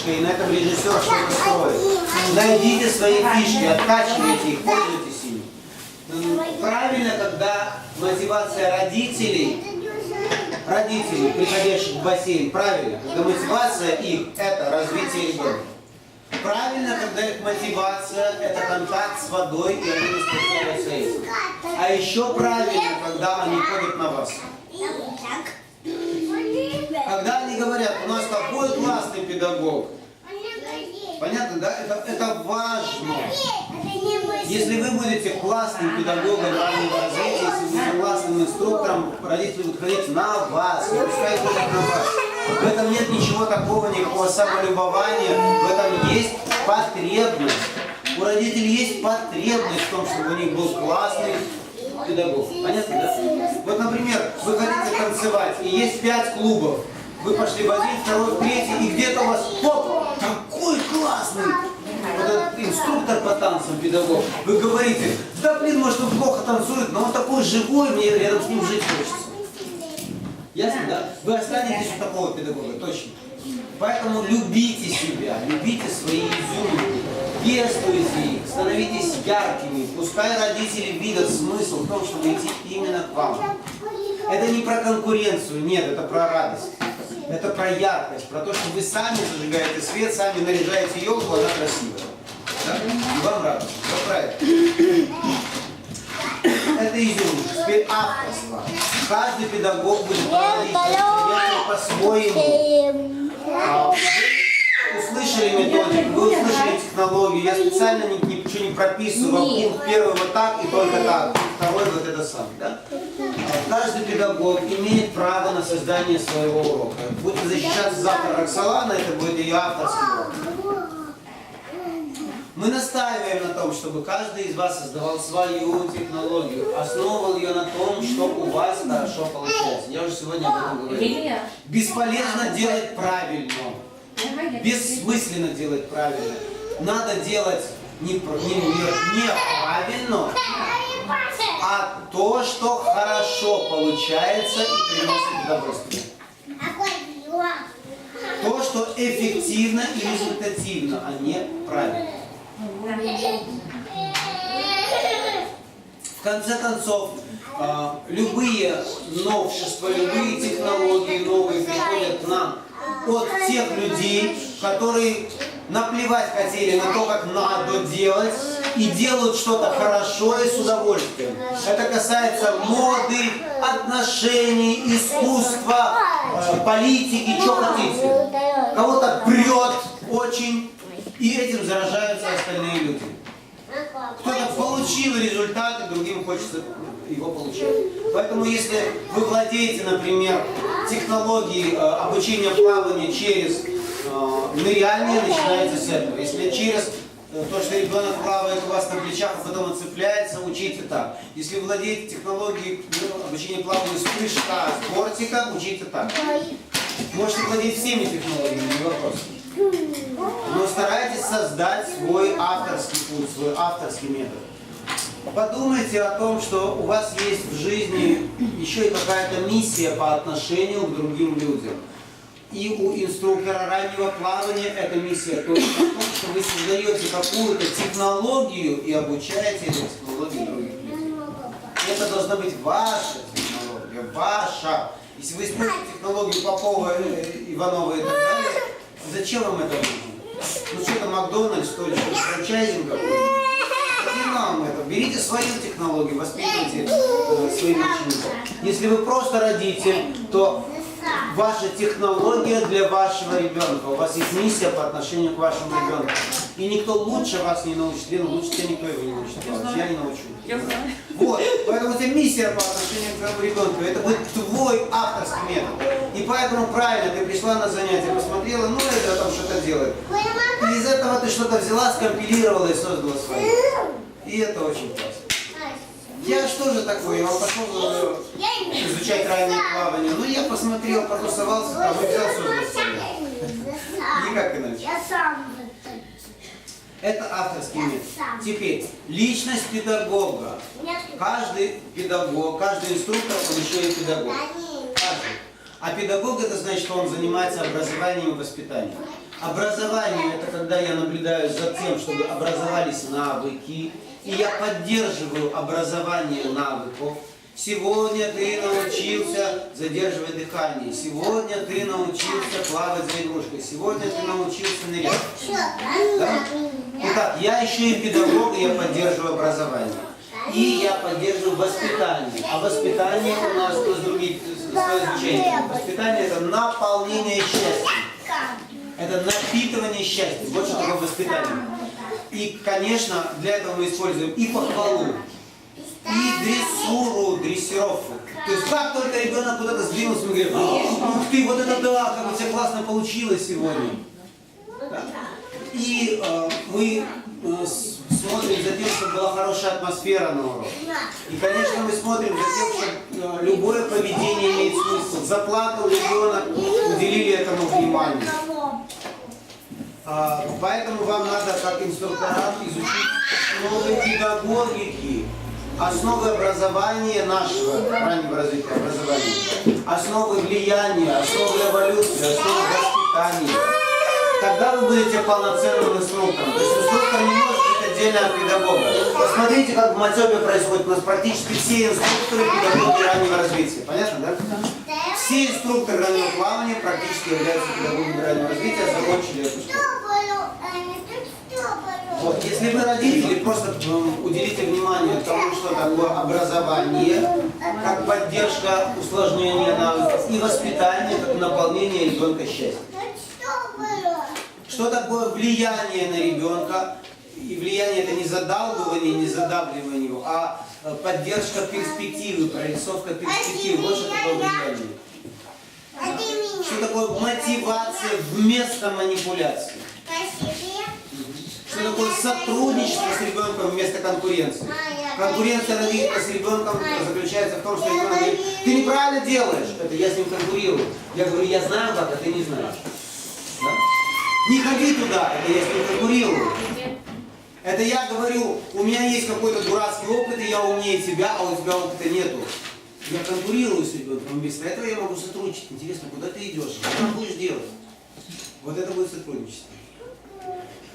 фишка, и на этом режиссер что-то строит. Найдите свои фишки, откачивайте их, пользуйтесь ими. Правильно, когда мотивация родителей, родителей, приходящих в бассейн, правильно, когда мотивация их – это развитие ребенка. Правильно, когда их мотивация – это контакт с водой, и они наслаждаются этим. А еще правильно, когда они ходят на вас. Когда они говорят, у нас такой классный педагог. Понятно, да? Это, это важно. Если вы будете классным педагогом раннего развития, если вы будете классным инструктором, родители будут ходить на вас, не пускай ходят на вас. В этом нет ничего такого, никакого самолюбования, в этом есть потребность. У родителей есть потребность в том, чтобы у них был классный педагог. Понятно, да? Вот, например, вы хотите танцевать, и есть пять клубов. Вы пошли в один, второй, третий, и где-то у вас, поп, такой классный вот этот инструктор по танцам, педагог. Вы говорите, да блин, может он плохо танцует, но он такой живой, мне рядом с ним жить хочется. Ясно, да? Вы останетесь у такого педагога, точно. Поэтому любите себя, любите свои изюминки, пестуйте их, становитесь яркими. Пускай родители видят смысл в том, чтобы идти именно к вам. Это не про конкуренцию, нет, это про радость. Это про яркость, про то, что вы сами зажигаете свет, сами наряжаете елку, она красивая. Да? И вам радостно. Все правильно. Это изюминка. Теперь авторство. Каждый педагог будет мероприятие по-своему. Вы услышали методику, вы услышали технологию. Я специально ни- ничего не прописываю. Пункт первый вот так и только так. Второй вот это сам. Да? Каждый педагог имеет право на создание своего урока. Будет защищаться завтра Роксолана, это будет ее авторский урок. Мы настаиваем на том, чтобы каждый из вас создавал свою технологию, основывал ее на том, что у вас хорошо получается. Я уже сегодня об этом говорил. Бесполезно делать правильно. Бессмысленно делать правильно. Надо делать не, не, не- неправильно, а то, что хорошо получается и приносит удовольствие. То, что эффективно и результативно, а не правильно. В конце концов, а, любые новшества, любые технологии новые приходят к нам от тех людей, которые наплевать хотели на то, как надо делать, и делают что-то хорошо и с удовольствием. Это касается моды, отношений, искусства, политики, что хотите. Кого-то прет очень, и этим заражаются остальные люди. Кто-то получил результат, и другим хочется его получить. Поэтому если вы владеете, например, технологией э, обучения плаванию через э, ныряние, начинайте с этого. Если через э, то, что ребенок плавает у вас на плечах, а потом он цепляется, учите так. Если владеете технологией ну, обучения плаванию с прыжка, с бортика, учите так. Можете владеть всеми технологиями, не вопрос. Но старайтесь создать свой авторский путь, свой авторский метод. Подумайте о том, что у вас есть в жизни еще и какая-то миссия по отношению к другим людям. И у инструктора раннего плавания эта миссия точно в том, что вы создаете какую-то технологию и обучаете этой технологии других людей. Это должна быть ваша технология, ваша. Если вы используете технологию Попова, э, Иванова и так далее, зачем вам это нужно? Ну что это Макдональдс, что ли, франчайзинг какой-то? Не нам это. Берите свою технологию, воспитывайте э, своих учеников. Если вы просто родитель, то ваша технология для вашего ребенка. У вас есть миссия по отношению к вашему ребенку. И никто лучше вас не научит. Лена, лучше тебя никто его не научит. делать. Я не научу. Я знаю. Вот, поэтому у тебя миссия по отношению к твоему ребенку, это будет твой авторский метод. И поэтому правильно, ты пришла на занятие, посмотрела, ну это там что-то делает. И из этого ты что-то взяла, скомпилировала и создала свое. И это очень классно. Я что же такое, я пошел э, изучать раннее плавание. Ну я посмотрел, потусовался, там и взял, свое. Никак иначе. Я сам. Это авторский метод. Теперь, личность педагога. Каждый педагог, каждый инструктор, он еще и педагог. Каждый. А педагог это значит, что он занимается образованием и воспитанием. Образование – это когда я наблюдаю за тем, чтобы образовались навыки, и я поддерживаю образование навыков. Сегодня ты научился задерживать дыхание. Сегодня ты научился плавать за игрушкой. Сегодня ты научился нырять. Да? Итак, я еще и педагог, и я поддерживаю образование. И я поддерживаю воспитание. А воспитание у нас то есть другие свое значение. Воспитание это наполнение счастья. Это напитывание счастья. Вот что такое воспитание. И, конечно, для этого мы используем и похвалу, и дрессуру, дрессировку. То есть как только ребенок куда-то сдвинулся, мы говорим, ух ты, вот это да, как у тебя классно получилось сегодня. И э, мы э, смотрим за тем, чтобы была хорошая атмосфера на уроке. И, конечно, мы смотрим за тем, что э, любое поведение имеет смысл. Заплакал ребенок, уделили этому внимание. А, Поэтому вам надо, как инструкторам, изучить основы педагогики, основы образования нашего раннего развития образования, основы влияния, основы эволюции, основы воспитания. Тогда вы будете полноценным инструктором. То есть инструктор не может быть отдельно от педагога. Посмотрите, как в МАЦОПе происходит. У нас практически все инструкторы педагоги раннего развития. Понятно, да? Все инструкторы раннего плавания практически являются педагогами раннего развития, закончили эту школу. Вот, если вы родители, просто м, уделите внимание тому, что такое образование, как поддержка усложнения навыков, и воспитание, как наполнение ребенка счастьем. Что такое влияние на ребенка? И влияние это не задалбывание, не задавливание его, а э, поддержка перспективы, прорисовка перспективы. Вот что такое влияние. Что такое мотивация вместо манипуляции? Что такое сотрудничество с ребенком вместо конкуренции? Конкуренция родителя с ребенком заключается в том, что ребенок говорит, ты неправильно делаешь. Это я с ним конкурирую. Я говорю, я знаю как, а ты не знаешь. Да? Не ходи туда, это я с ним конкурирую. Это я говорю, у меня есть какой-то дурацкий опыт, и я умнее тебя, а у тебя опыта нету. Я конкурирую с ребенком, вместо этого я могу сотрудничать. Интересно, куда ты идешь? Что ты будешь делать? Вот это будет сотрудничество.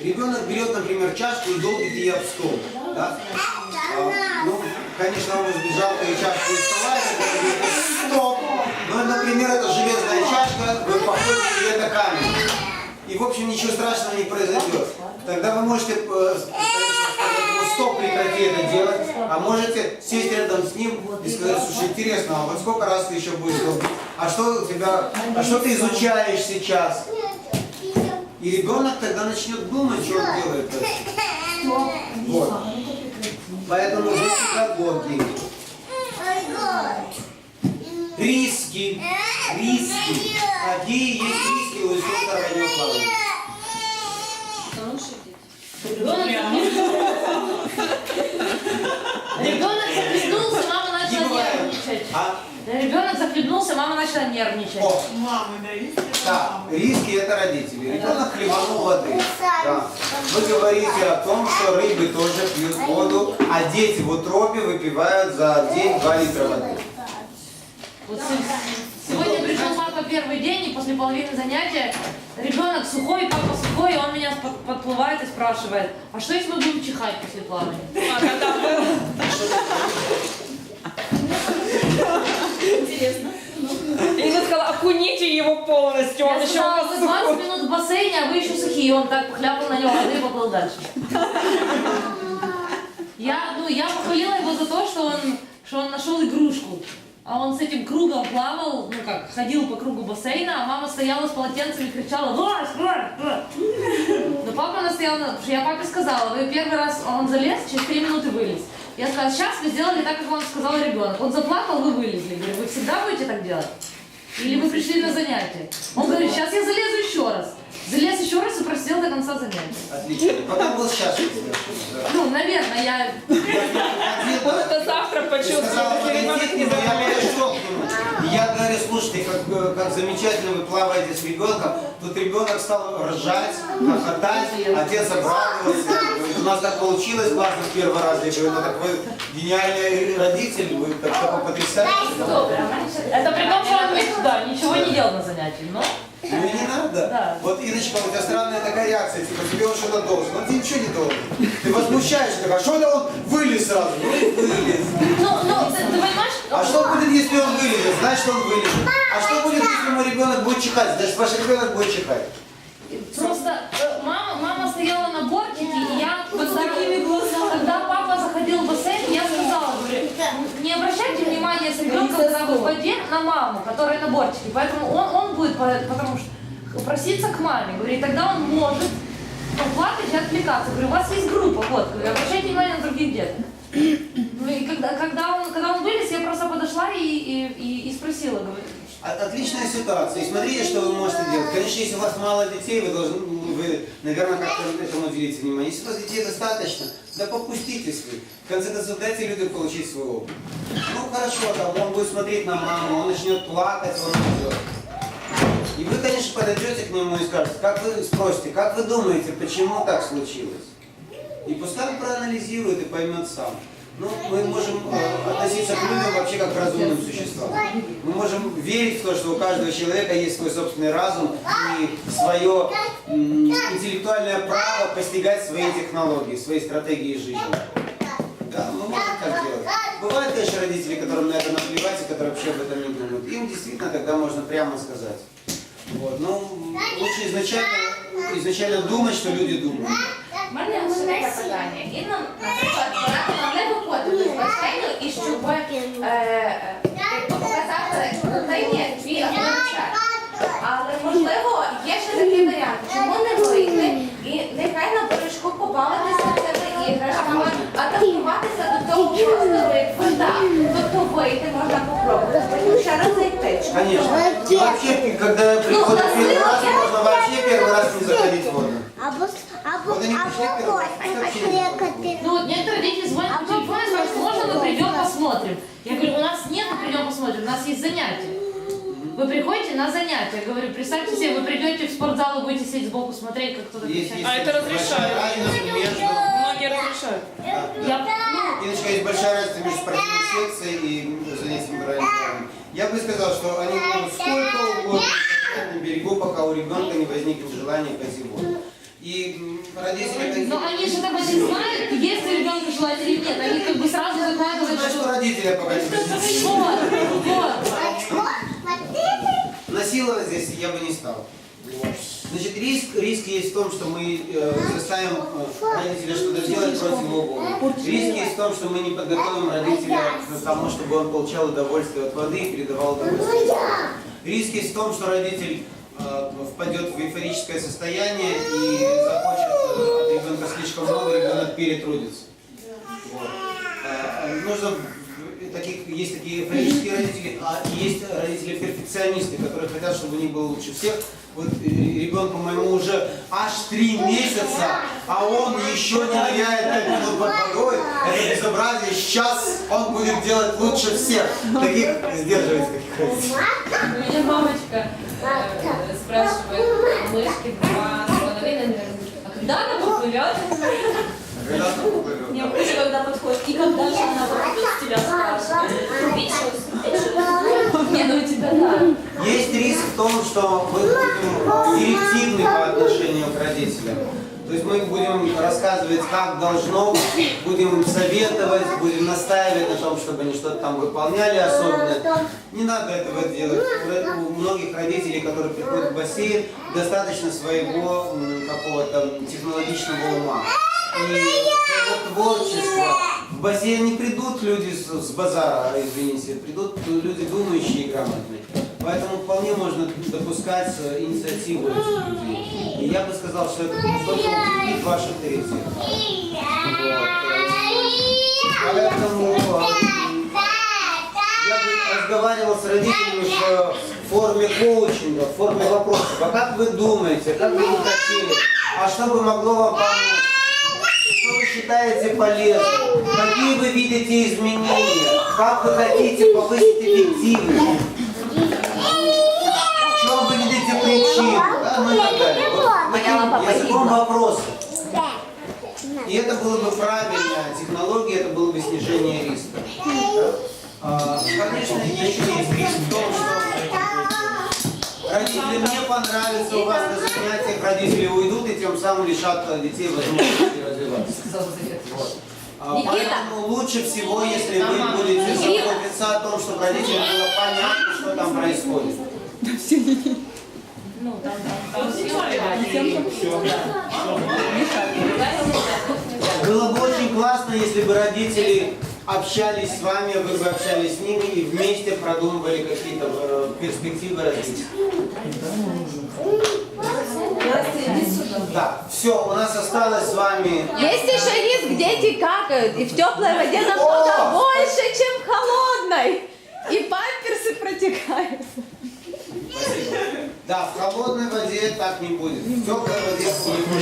Ребенок берет, например, чашку и долбит ее об стол. Да? А, ну, конечно, он сбежал и чашку из стола, говорит, стоп. Ну, например, это железная чашка, вы походите, и это камень. И, в общем, ничего страшного не произойдет. Тогда вы можете, э, конечно, сказать ему, стоп, прекрати это делать, а можете сесть рядом с ним и сказать, слушай, интересно, а вот сколько раз ты еще будешь долбить? А что у тебя, а что ты изучаешь сейчас? И ребенок тогда начнет думать, что он делает. Вот. Поэтому вы педагоги. Риски. Риски. Какие есть риски у инструктора раннего плавания? Ребенок захлебнулся, мама начала нервничать. А? Ребенок захлебнулся, мама начала нервничать. О, Мамы, да, есть да, риски это родители. Ребенок хлебанул воды. Да. Вы говорите о том, что рыбы тоже пьют воду, а дети в утробе выпивают за день 2 литра воды. Вот с- сегодня пришел папа первый день, и после половины занятия ребенок сухой, папа сухой, и он меня под- подплывает и спрашивает, а что если мы будем чихать после плавания? Интересно. И ты сказала, окуните его полностью, он Я еще сказала, у вы вас 20 сухой». минут в бассейне, а вы еще сухие. И он так хляпал на него воды и поплыл дальше. Я, ну, я похвалила его за то, что он, что он нашел игрушку. А он с этим кругом плавал, ну как, ходил по кругу бассейна, а мама стояла с полотенцем и кричала «Вась, вась, вась!» Но папа настоял, на- потому я папе сказала, вы первый раз, он залез, через три минуты вылез. Я сказала, сейчас вы сделали так, как вам сказал ребенок. Он заплакал, вы вылезли. Я говорю, вы всегда будете так делать? Или вы пришли на занятие? Он говорит, сейчас я залезу еще раз. Залез еще раз и просидел до конца занятия. Отлично. Потом был счастлив. Ну, наверное, я... Завтра почувствует, что ребенок подойти к не нему, я заболеет. говорю, слушайте, как, как замечательно вы плаваете с ребенком. Тут ребенок стал ржать, хохотать, отец обрадовался. Говорит, у нас так получилось классно в первый раз. Я говорю, ну так вы гениальный родитель, вы так такой потрясающий. Это при том, что он да, ничего не делал на занятии, но Ну и не надо. Да. Вот, Иночка, у тебя странная такая реакция, типа, тебе он что-то должен. Он тебе ничего не должен. Ты возмущаешься, а что это он вылез сразу? Ну вылез. Ну, ну, ты, ты понимаешь? А что будет, если он вылезет? Значит, он вылезет. А что будет, если мой ребенок будет чихать? Значит, ваш ребенок будет чихать. Просто э, мама, мама стояла на бортике, и я вот такими глазами. Когда папа заходил в бассейн, я сказала, говорю, не обращайте в воде, на маму, которая на бортике. Поэтому он, он будет, по- потому что проситься к маме. Говорю, и тогда он может плакать и отвлекаться. Говорю, у вас есть группа, вот, говорю, обращайте внимание на других деток. Ну и когда, когда, он, когда он вылез, я просто подошла и, и, и, и спросила, говорю, От- Отличная ситуация. И смотрите, что вы можете делать. Конечно, если у вас мало детей, вы должны, вы, наверное, как-то этому уделить внимание. Если у вас детей достаточно, да попуститесь вы. В конце концов, дайте людям получить свой опыт. Ну хорошо, там он будет смотреть на маму, он начнет плакать, он уйдет. И вы, конечно, подойдете к нему и скажете, как вы спросите, как вы думаете, почему так случилось? И пускай он проанализирует и поймет сам. Ну, мы можем э, относиться к людям вообще как к разумным существам. Мы можем верить в то, что у каждого человека есть свой собственный разум и свое интеллектуальное право постигать свои технологии, свои стратегии жизни. Да, мы можем так делать. Бывают, конечно, родители, которым на это наплевать и которые вообще об этом не думают. Им действительно тогда можно прямо сказать. Вот. Но лучше изначально, изначально думать, что люди думают. У мене ще таке питання. Інна, наприклад, вона не виходить з басейну і щоб е, е, якби показати дитині твій авторитет. Але можливо є ще такий варіант, чому не вийти і нехай на бережку побавитися цими іграшками, адаптуватися до того простору, як вода. Тобто вийти можна попробувати, потім ще раз зайти. Конечно. вообще, когда приходит Ну, первый раз, можно вообще первый раз не заходить в воду. Або або Вот они пришли або первый раз, ось вообще не кликати. Ну вот некоторые дети звонят по телефону и спрашивают, можно мы придем посмотрим? Я говорю, у нас нет, мы придем посмотрим, у нас есть занятия. Вы приходите на занятия. Я говорю, представьте себе, вы придете в спортзал и будете сидеть сбоку смотреть, как кто-то Есть, А это разрешают. большая разница между... Многие разрешают. Я, ну, Иночка, есть большая разница между спортивной секцией и занятиями правильным Я бы сказал, что они могут сколько угодно на берегу, пока у ребенка не возникнет желания воду. И родители... но они же тогда не знают, есть ли ребенку желать или нет. Они как бы сразу закладывают, Значит, что... родители возникнет. Вот, вот. Насиловать здесь я бы не стал. Значит, риск, риск есть в том, что мы э, заставим э, родителя что-то делать против его воли. Риск есть в том, что мы не подготовим родителя к тому, чтобы он получал удовольствие от воды и передавал удовольствие. Риск есть в том, что родитель впадет в эйфорическое состояние и захочет э, от ребенка слишком много, ребенок перетрудится. Вот. Э, Нужно таких, есть такие эйфорические родители, а есть родители-перфекционисты, которые хотят, чтобы у них было лучше всех. Вот э, ребенку моему уже аж три месяца, а он еще не ныряет под водой. Это безобразие. Сейчас он будет делать лучше всех. Таких сдерживается таких родителей. У меня мамочка э, спрашивает, мышки два с половиной, наверное, а когда она поплывет? Когда он поплывет? Не лучше, когда подходит. И когда же она выпустит тебя спрашивает. Пичус, Не, ну у тебя да. Есть риск в том, что мы будем директивны по отношению к родителям. То есть мы будем рассказывать, как должно, будем советовать, будем настаивать на том, чтобы они что-то там выполняли особенно. Не надо этого делать. У многих родителей, которые приходят в бассейн, достаточно своего какого-то технологичного ума. И творчества. В бассейн не придут люди с базара, извините, придут люди думающие и грамотные. Поэтому вполне можно допускать э, инициативу людей. И я бы сказал, что это только ваш авторитет. Вот. э, Поэтому э, я бы разговаривал с родителями в форме коучинга, в форме вопросов. А как вы думаете, как бы вы хотели? А что бы могло вам помочь? Что вы считаете полезным? Какие вы видите изменения? Как вы хотите повысить эффективность? Причину? Да, и так далее. Вот таким языком вопроса. И это было бы правильная технология, это было бы снижение риска. А, Конечно, еще есть риск в том, что Родители, мне понравится у вас на занятиях, родители уйдут и тем самым лишат детей возможности развиваться. Вот. А, Никита! Поэтому лучше всего, если вы будете заботиться о том, чтобы родителям было понятно, что там происходит. Ну, там, там, там все, Было бы очень классно, если бы родители общались с вами, вы бы общались с ними и вместе продумывали какие-то э, перспективы развития. Да, все, у нас осталось с вами. Есть еще риск, дети какают, и в теплой воде намного больше, чем в холодной. И памперсы протекают. Да, в холодной воде так не будет. В теплой воде будет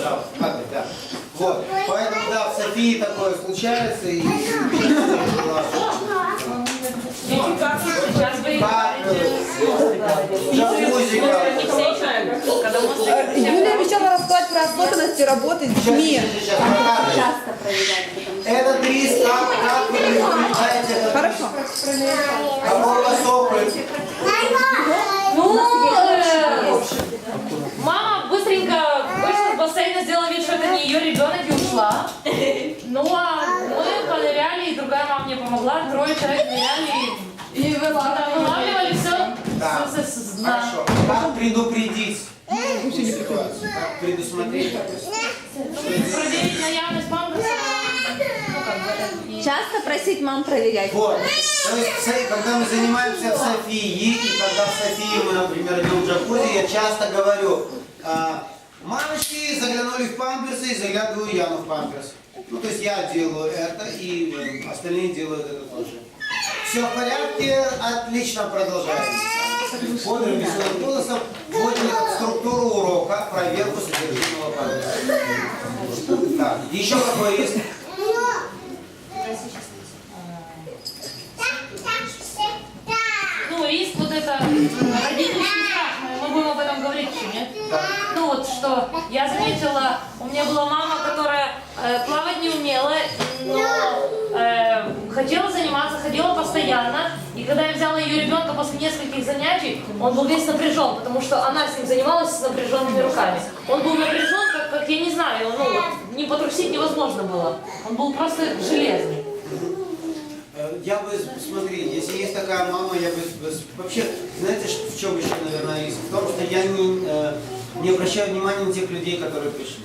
да, это, да. Вот, поэтому да, в Софии такое случается и Юля обещала рассказать про особенности работы с детьми. Этот риск, как, вы изучаете этот Хорошо. риск? Какой у вас опыт? Ну, э, мама быстренько вышла с бассейна, сделала вид, что это не ее ребенок и ушла. Ну, а мы поныряли, и другая мама мне помогла, трое человек ныряли и, вылавливали все. Да. дна. Хорошо. Как предупредить ситуацию? Как предусмотреть? Проверить на явность и- Часто просить мам проверять. Вот. То есть, когда мы занимаемся в Софии, и когда в Софии мы, например, идем в джакузи, я часто говорю, а, мамочки заглянули в памперсы и заглядываю я в памперс. Ну, то есть я делаю это, и э, остальные делают это тоже. Все в порядке, отлично, продолжаем. Бодрым веселым голосом вводим структуру урока проверку содержимого памперса. Так, еще какой есть? Ну, риск вот это родительский страх. Мы будем об этом говорить еще, нет? Да. Ну вот что, я заметила, у меня была мама, которая э, плавать не умела, но э, хотела заниматься, ходила постоянно. И когда я взяла ее ребенка после нескольких занятий, он был весь напряжен, потому что она с ним занималась с напряженными руками. Он был напряжен, как, как я не знаю, ну, не потрусить невозможно было. Он был просто железный. Э, Я бы, смотри, если есть такая мама, я бы вообще, знаете, в чем еще, наверное, риск? В том, что я не, э, не обращаю внимания на тех людей, которые пришли.